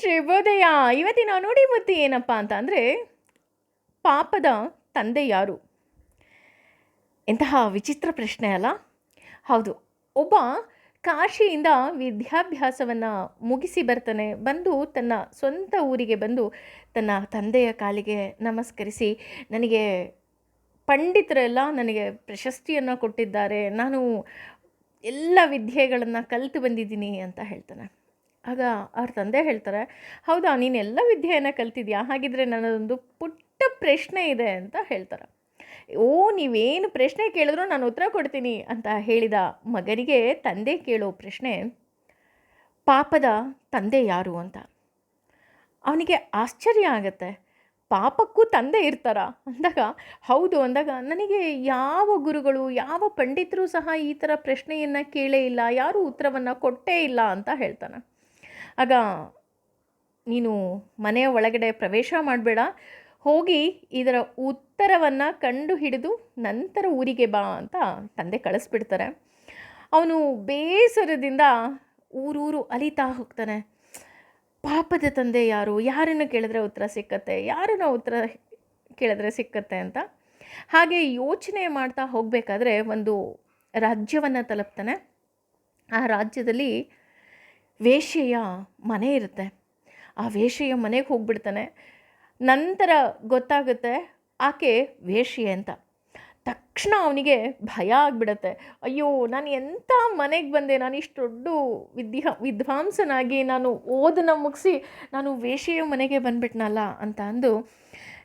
ಶುಭೋದಯ ಇವತ್ತಿನ ನೋಡಿ ಬುದ್ಧಿ ಏನಪ್ಪ ಅಂತ ಅಂದರೆ ಪಾಪದ ತಂದೆ ಯಾರು? ಎಂತಹ ವಿಚಿತ್ರ ಪ್ರಶ್ನೆ ಅಲ್ಲ? ಹೌದು, ಒಬ್ಬ ಕಾಶಿಯಿಂದ ವಿದ್ಯಾಭ್ಯಾಸವನ್ನು ಮುಗಿಸಿ ಬರ್ತಾನೆ, ಬಂದು ತನ್ನ ಸ್ವಂತ ಊರಿಗೆ ಬಂದು ತನ್ನ ತಂದೆಯ ಕಾಲಿಗೆ ನಮಸ್ಕರಿಸಿ, ನನಗೆ ಪಂಡಿತರೆಲ್ಲ ನನಗೆ ಪ್ರಶಸ್ತಿಯನ್ನು ಕೊಟ್ಟಿದ್ದಾರೆ, ನಾನು ಎಲ್ಲ ವಿದ್ಯೆಗಳನ್ನು ಕಲಿತು ಬಂದಿದ್ದೀನಿ, ಅಂತ ಹೇಳ್ತಾನೆ. ಆಗ ಅವ್ರ ತಂದೆ ಹೇಳ್ತಾರೆ, ಹೌದಾ, ನೀನೆಲ್ಲ ವಿದ್ಯೆಯನ್ನು ಕಲ್ತಿದ್ಯಾ? ಹಾಗಿದ್ರೆ ನನ್ನದೊಂದು ಪುಟ್ಟ ಪ್ರಶ್ನೆ ಇದೆ ಅಂತ ಹೇಳ್ತಾರೆ. ಓ, ನೀವೇನು ಪ್ರಶ್ನೆ ಕೇಳಿದ್ರು ನಾನು ಉತ್ತರ ಕೊಡ್ತೀನಿ ಅಂತ ಹೇಳಿದ ಮಗನಿಗೆ ತಂದೆ ಕೇಳೋ ಪ್ರಶ್ನೆ, ಪಾಪದ ತಂದೆ ಯಾರು ಅಂತ? ಅವನಿಗೆ ಆಶ್ಚರ್ಯ ಆಗತ್ತೆ. ಪಾಪಕ್ಕೂ ತಂದೆ ಇರ್ತಾರ? ಅಂದಾಗ, ಹೌದು ಅಂದಾಗ, ನನಗೆ ಯಾವ ಗುರುಗಳು, ಯಾವ ಪಂಡಿತರು ಸಹ ಈ ಥರ ಪ್ರಶ್ನೆಯನ್ನು ಕೇಳೇ ಇಲ್ಲ, ಯಾರೂ ಉತ್ತರವನ್ನು ಕೊಟ್ಟೇ ಇಲ್ಲ ಅಂತ ಹೇಳ್ತಾನೆ. ಆಗ ನೀನು ಮನೆಯ ಒಳಗಡೆ ಪ್ರವೇಶ ಮಾಡಬೇಡ. ಹೋಗಿ ಇದರ ಉತ್ತರವನ್ನು ಕಂಡು ಹಿಡಿದು ನಂತರ ಊರಿಗೆ ಬಾ ಅಂತ ತಂದೆ ಕಳಿಸ್ಬಿಡ್ತಾರೆ. ಅವನು ಬೇಸರದಿಂದ ಊರೂರು ಅಲಿತಾ ಹೋಗ್ತಾನೆ. ಪಾಪದ ತಂದೆ ಯಾರು? ಯಾರನ್ನು ಕೇಳಿದ್ರೆ ಉತ್ತರ ಸಿಕ್ಕತ್ತೆ? ಯಾರನ್ನ ಉತ್ತರ ಕೇಳಿದ್ರೆ ಸಿಕ್ಕತ್ತೆ ಅಂತ? ಹಾಗೆ ಯೋಚನೆ ಮಾಡ್ತಾ ಹೋಗಬೇಕಾದ್ರೆ ಒಂದು ರಾಜ್ಯವನ್ನು ತಲುಪ್ತಾನೆ. ಆ ರಾಜ್ಯದಲ್ಲಿ ವೇಶ್ಯೆಯ ಮನೆ ಇರುತ್ತೆ. ಆ ವೇಶ್ಯೆಯ ಮನೆಗೆ ಹೋಗ್ಬಿಡ್ತಾನೆ. ನಂತರ ಗೊತ್ತಾಗುತ್ತೆ ಆಕೆ ವೇಶ್ಯೆ ಅಂತ. ತಕ್ಷಣ ಅವನಿಗೆ ಭಯ ಆಗಿಬಿಡತ್ತೆ. ಅಯ್ಯೋ, ನಾನು ಎಂಥ ಮನೆಗೆ ಬಂದೆ. ನಾನು ಇಷ್ಟು ದೊಡ್ಡ ವಿದ್ಯಾ, ವಿದ್ವಾಂಸನಾಗಿ ನಾನು ಓದನ್ನ ಮುಗಿಸಿ ನಾನು ವೇಶ್ಯೆಯ ಮನೆಗೆ ಬಂದ್ಬಿಟ್ನಲ್ಲ ಅಂತ ಅಂದು,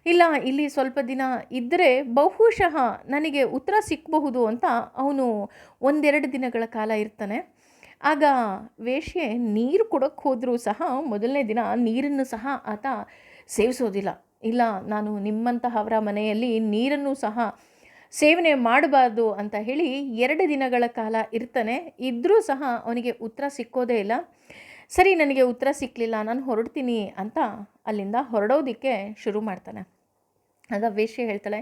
ಇಲ್ಲ, ಇಲ್ಲಿ ಸ್ವಲ್ಪ ದಿನ ಇದ್ದರೆ ಬಹುಶಃ ನನಗೆ ಉತ್ತರ ಸಿಕ್ಕಬಹುದು ಅಂತ ಅವನು ಒಂದೆರಡು ದಿನಗಳ ಕಾಲ ಇರ್ತಾನೆ. ಆಗ ವೇಶ್ಯೆ ನೀರು ಕೊಡೋಕ್ಕೆ ಹೋದರೂ ಸಹ ಮೊದಲನೇ ದಿನ ನೀರನ್ನು ಸಹ ಆತ ಸೇವಿಸೋದಿಲ್ಲ. ಇಲ್ಲ, ನಾನು ನಿಮ್ಮಂತಹವರ ಮನೆಯಲ್ಲಿ ನೀರನ್ನು ಸಹ ಸೇವನೆ ಮಾಡಬಾರ್ದು ಅಂತ ಹೇಳಿ ಎರಡು ದಿನಗಳ ಕಾಲ ಇರ್ತಾನೆ. ಇದ್ದರೂ ಸಹ ಅವನಿಗೆ ಉತ್ತರ ಸಿಕ್ಕೋದೇ ಇಲ್ಲ. ಸರಿ, ನನಗೆ ಉತ್ತರ ಸಿಕ್ಕಲಿಲ್ಲ ನಾನು ಹೊರಡ್ತೀನಿ ಅಂತ ಅಲ್ಲಿಂದ ಹೊರಡೋದಕ್ಕೆ ಶುರು ಮಾಡ್ತಾನೆ. ಆಗ ವೇಶ್ಯೆ ಹೇಳ್ತಾಳೆ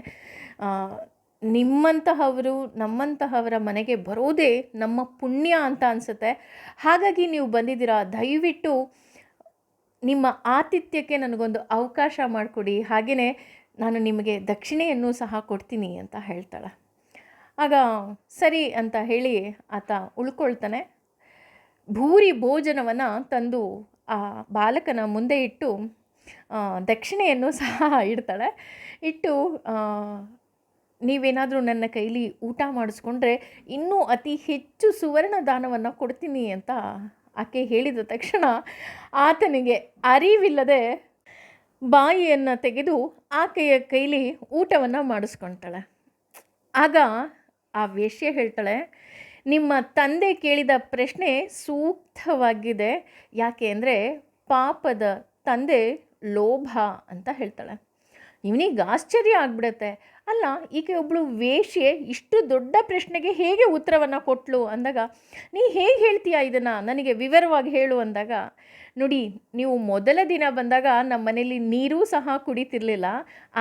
ನಿಮ್ಮಂತಹವರು, ನಮ್ಮಂತಹವರ ಮನೆಗೆ ಬರೋದೇ ನಮ್ಮ ಪುಣ್ಯ ಅಂತ ಅನಿಸುತ್ತೆ. ಹಾಗಾಗಿ ನೀವು ಬಂದಿದ್ದೀರಾ, ದಯವಿಟ್ಟು ನಿಮ್ಮ ಆತಿಥ್ಯಕ್ಕೆ ನನಗೊಂದು ಅವಕಾಶ ಮಾಡಿಕೊಡಿ. ಹಾಗೆಯೇ ನಾನು ನಿಮಗೆ ದಕ್ಷಿಣೆಯನ್ನು ಸಹ ಕೊಡ್ತೀನಿ ಅಂತ ಹೇಳ್ತಾಳೆ. ಆಗ ಸರಿ ಅಂತ ಹೇಳಿ ಆತ ಉಳ್ಕೊಳ್ತಾನೆ. ಭೂರಿ ಭೋಜನವನ್ನು ತಂದು ಆ ಬಾಲಕನ ಮುಂದೆ ಇಟ್ಟು ದಕ್ಷಿಣೆಯನ್ನು ಸಹ ಇಡ್ತಾಳೆ. ಇಟ್ಟು ನೀವೇನಾದರೂ ನನ್ನ ಕೈಲಿ ಊಟ ಮಾಡಿಸ್ಕೊಂಡ್ರೆ ಇನ್ನೂ ಅತಿ ಹೆಚ್ಚು ಸುವರ್ಣ ದಾನವನ್ನು ಕೊಡ್ತೀನಿ ಅಂತ ಆಕೆ ಹೇಳಿದ ತಕ್ಷಣ ಆತನಿಗೆ ಅರಿವಿಲ್ಲದೆ ಬಾಯಿಯನ್ನು ತೆಗೆದು ಆಕೆಯ ಕೈಲಿ ಊಟವನ್ನು ಮಾಡಿಸ್ಕೊಳ್ತಾಳೆ ಆಗ ಆ ವೇಶ್ಯ ಹೇಳ್ತಾಳೆ, ನಿಮ್ಮ ತಂದೆ ಕೇಳಿದ ಪ್ರಶ್ನೆ ಸೂಕ್ತವಾಗಿದೆ. ಯಾಕೆ ಅಂದರೆ ಪಾಪದ ತಂದೆ ಲೋಭ, ಅಂತ ಹೇಳ್ತಾಳೆ. ಇವನಿಗೆ ಆಶ್ಚರ್ಯ ಆಗ್ಬಿಡುತ್ತೆ. ಅಲ್ಲ, ಈಕೆ ಒಬ್ಬಳು ವೇಶ್ಯೆ, ಇಷ್ಟು ದೊಡ್ಡ ಪ್ರಶ್ನೆಗೆ ಹೇಗೆ ಉತ್ತರವನ್ನು ಕೊಟ್ಟಳು ಅಂದಾಗ, ನೀ ಹೇಗೆ ಹೇಳ್ತೀಯ ಇದನ್ನು? ನನಗೆ ವಿವರವಾಗಿ ಹೇಳು ಅಂದಾಗ, ನೋಡಿ, ನೀವು ಮೊದಲ ದಿನ ಬಂದಾಗ ನಮ್ಮ ಮನೇಲಿ ನೀರೂ ಸಹ ಕುಡಿತಿರ್ಲಿಲ್ಲ.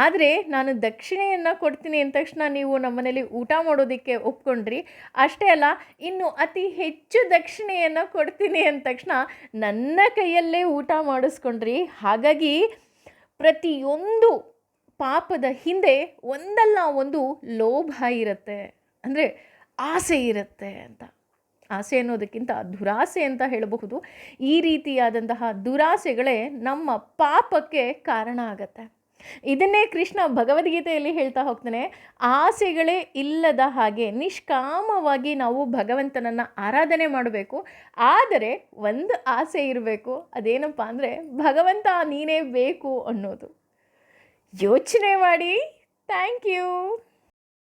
ಆದರೆ ನಾನು ದಕ್ಷಿಣೆಯನ್ನು ಕೊಡ್ತೀನಿ ಅಂದ ತಕ್ಷಣ ನೀವು ನಮ್ಮ ಮನೇಲಿ ಊಟ ಮಾಡೋದಕ್ಕೆ ಒಪ್ಕೊಂಡ್ರಿ. ಅಷ್ಟೇ ಅಲ್ಲ, ಇನ್ನು ಅತಿ ಹೆಚ್ಚು ದಕ್ಷಿಣೆಯನ್ನು ಕೊಡ್ತೀನಿ ಅಂದ ತಕ್ಷಣ ನನ್ನ ಕೈಯಲ್ಲೇ ಊಟ ಮಾಡಿಸ್ಕೊಂಡ್ರಿ. ಹಾಗಾಗಿ ಪ್ರತಿಯೊಂದು ಪಾಪದ ಹಿಂದೆ ಒಂದಲ್ಲ ಒಂದು ಲೋಭ ಇರುತ್ತೆ. ಅಂದರೆ ಆಸೆ ಇರುತ್ತೆ ಅಂತ. ಆಸೆ ಅನ್ನೋದಕ್ಕಿಂತ ದುರಾಸೆ ಅಂತ ಹೇಳಬಹುದು. ಈ ರೀತಿಯಾದಂತಹ ದುರಾಸೆಗಳೇ ನಮ್ಮ ಪಾಪಕ್ಕೆ ಕಾರಣ ಆಗತ್ತೆ. ಇದನ್ನೇ ಕೃಷ್ಣ ಭಗವದ್ಗೀತೆಯಲ್ಲಿ ಹೇಳ್ತಾ ಹೋಗ್ತಾನೆ, ಆಸೆಗಳೇ ಇಲ್ಲದ ಹಾಗೆ ನಿಷ್ಕಾಮವಾಗಿ ನಾವು ಭಗವಂತನನ್ನು ಆರಾಧನೆ ಮಾಡಬೇಕು. ಆದರೆ ಒಂದು ಆಸೆ ಇರಬೇಕು. ಅದೇನಪ್ಪ ಅಂದರೆ ಭಗವಂತ ನೀನೇ ಬೇಕು ಅನ್ನೋದು. ಯೋಚನೆ ಮಾಡಿ ಥ್ಯಾಂಕ್ ಯು